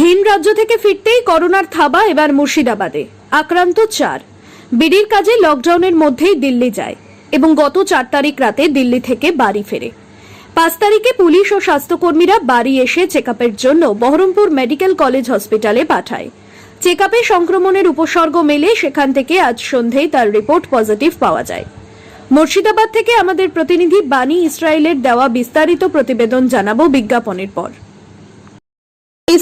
ভিন রাজ্য থেকে ফিরতেই করোনার থাবা এবার মুর্শিদাবাদে। আক্রান্ত চার। বিডির কাজে লকডাউনের মধ্যেই দিল্লি যায় এবং গত চার তারিখ রাতে দিল্লি থেকে বাড়ি ফেরে। পাঁচ তারিখে পুলিশ ও স্বাস্থ্যকর্মীরা বাড়ি এসে চেক জন্য বহরমপুর মেডিকেল কলেজ হসপিটালে পাঠায়। চেক সংক্রমণের উপসর্গ মেলে সেখান থেকে আজ সন্ধেয় তার রিপোর্ট পজিটিভ পাওয়া যায়। মুর্শিদাবাদ থেকে আমাদের প্রতিনিধি বাণী ইসরায়েলের দেওয়া বিস্তারিত প্রতিবেদন জানাব বিজ্ঞাপনের পর।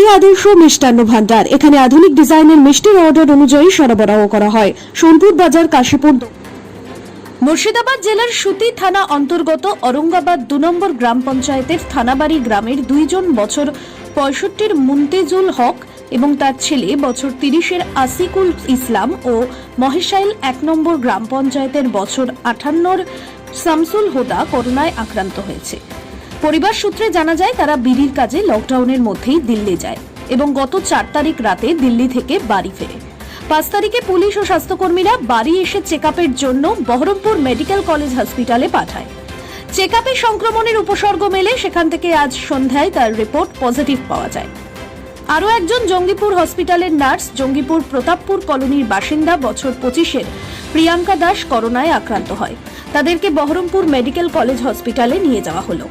দি আদর্শ মিষ্টান্ন ভান্ডার। এখানে আধুনিক ডিজাইনের মিষ্টির অর্ডার অনুযায়ী সরবরাহ করা হয়। সোনপুর বাজার, কাশীপুর মুর্শিদাবাদ জেলার সুতি থানা অন্তর্গত অরঙ্গাবাদ দু নম্বর গ্রাম পঞ্চায়েতের থানাবাড়ি গ্রামের দুইজন বছর পঁয়ষট্টির মুন্তেজুল হক এবং তার ছেলে বছর তিরিশের আসিকুল ইসলাম ও মহেশাইল এক নম্বর গ্রাম পঞ্চায়েতের বছর আঠান্নর শামসুল হোদা করোনায় আক্রান্ত হয়েছে। পরিবার সূত্রে জানা যায়, তারা বিড়ির কাজে লকডাউনের মধ্যেই দিল্লি যায় এবং গত চার তারিখ রাতে দিল্লি থেকে বাড়ি ফেরে। পাঁচ তারিখে পুলিশ ও স্বাস্থ্যকর্মীরা বাড়ি এসে চেক জন্য বহরমপুর মেডিকেল কলেজ হসপিটালে পাঠায়। চেক সংক্রমণের উপসর্গ মেলে, সেখান থেকে আজ সন্ধ্যায় তার রিপোর্ট পজিটিভ পাওয়া যায়। আরও একজন জঙ্গিপুর হসপিটালের নার্স জঙ্গিপুর প্রতাপপুর কলোনির বাসিন্দা বছর পঁচিশের প্রিয়াঙ্কা দাস করোনায় আক্রান্ত হয়। তাদেরকে বহরমপুর মেডিকেল কলেজ হসপিটালে নিয়ে যাওয়া হলো।